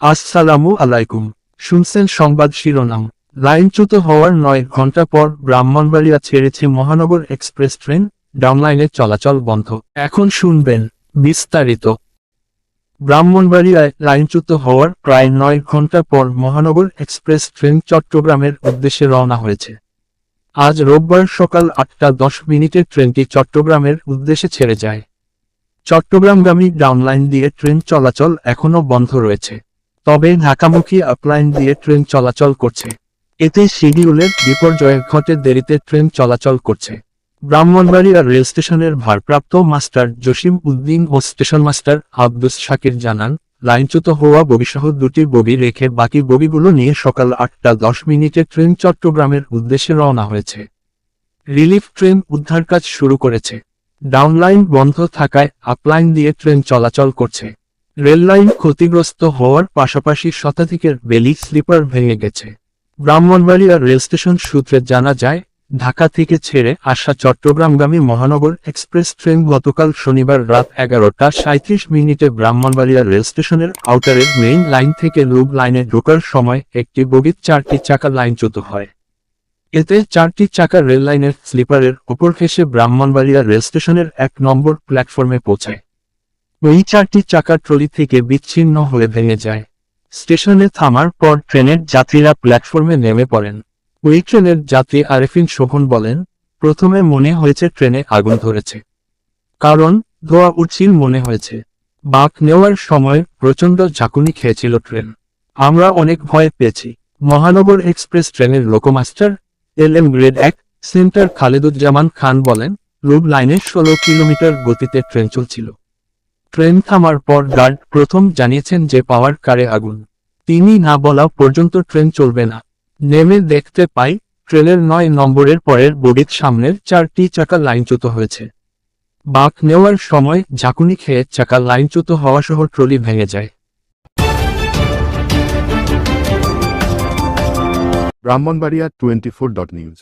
আসসালামু আলাইকুম। শুনছেন সংবাদ শিরোনাম। লাইনচ্যুত হওয়ার নয় ঘণ্টা পর ব্রাহ্মণবাড়িয়া ছেড়েছে মহানগর এক্সপ্রেস ট্রেন, ডাউনলাইনে চলাচল বন্ধ। এখন শুনবেন বিস্তারিত। ব্রাহ্মণবাড়িয়ায় লাইনচ্যুত হওয়ার প্রায় নয় ঘণ্টা পর মহানগর এক্সপ্রেস ট্রেন চট্টগ্রামের উদ্দেশ্যে রওনা হয়েছে। আজ রোববার সকাল আটটা দশ মিনিটে ট্রেনটি চট্টগ্রামের উদ্দেশ্যে ছেড়ে যায়। চট্টগ্রামগামী ডাউনলাইন দিয়ে ট্রেন চলাচল এখনও বন্ধ রয়েছে। তবে ঢাকামুখী আপলাইন দিয়ে ট্রেন চলাচল করছে। এতে শিডিউলের বিপর্যয় ঘটে দেরিতে ট্রেন চলাচল করছে। ব্রাহ্মণবাড়িয়া রেল স্টেশনের ভারপ্রাপ্ত মাস্টার জসিম উদ্দিন ও স্টেশন মাস্টার আব্দুস শাকির জানান, লাইনচ্যুত হওয়া বগিসহ দুটি বগি রেখে বাকি বগিগুলো নিয়ে সকাল আটটা দশ মিনিটে ট্রেন চট্টগ্রামের উদ্দেশ্যে রওনা হয়েছে। রিলিফ ট্রেন উদ্ধার কাজ শুরু করেছে। ডাউনলাইন বন্ধ থাকায় আপলাইন দিয়ে ট্রেন চলাচল করছে। রেললাইন ক্ষতিগ্রস্ত হওয়ার পাশাপাশি শতাধিকের বেলি স্লিপার ভেঙে গেছে। ব্রাহ্মণবাড়িয়া রেল স্টেশন সূত্রে জানা যায়, ঢাকা থেকে ছেড়ে আসা চট্টগ্রামগামী মহানগর এক্সপ্রেস ট্রেন গতকাল শনিবার রাত এগারোটা সাঁত্রিশ মিনিটে ব্রাহ্মণবাড়িয়া রেল স্টেশনের আউটারের মেইন লাইন থেকে লুব লাইনে ঢোকার সময় একটি বগির চারটি চাকা লাইনচ্যুত হয়। এতে চারটি চাকা রেল লাইনের স্লিপারের ওপর ঘেসে ব্রাহ্মণবাড়িয়া রেল স্টেশনের এক নম্বর প্ল্যাটফর্মে পৌঁছায়। ওই চারটি চাকা ট্রলি থেকে বিচ্ছিন্ন হয়ে ভেঙে যায়। স্টেশনে থামার পর ট্রেনের যাত্রীরা প্ল্যাটফর্মে নেমে পড়েন। ওই ট্রেনের যাত্রী আরেফিন শোভন বলেন, প্রথমে মনে হয়েছে ট্রেনে আগুন ধরেছে। কারণ, ধোয়া উঠছিল মনে হয়েছে। বাঁক নেওয়ার সময় প্রচণ্ড ঝাঁকুনি খেয়েছিল ট্রেন। আমরা অনেক ভয় পেয়েছি। মহানগর এক্সপ্রেস ট্রেনের loco master, L M grade এক, সেন্টার খালেদুজ্জামান খান বলেন রুব লাইনে ষোলো কিলোমিটার গতিতে ট্রেন চলছিল। ট্রেন থামার পর গার্ড প্রথম জানিয়েছেন যে পাওয়ার কারে আগুন। তিনি না বলা পর্যন্ত ট্রেন চলবে না। নেমে দেখতে পাই, ট্রেনের নয় নম্বরের পরের বগির সামনের চারটি চাকা লাইনচ্যুত হয়েছে। বাঁক নেওয়ার সময় ঝাঁকুনি খেয়ে চাকা লাইনচ্যুত হওয়া সহ ট্রলি ভেঙে যায়। Brahmanbaria twenty four dot news.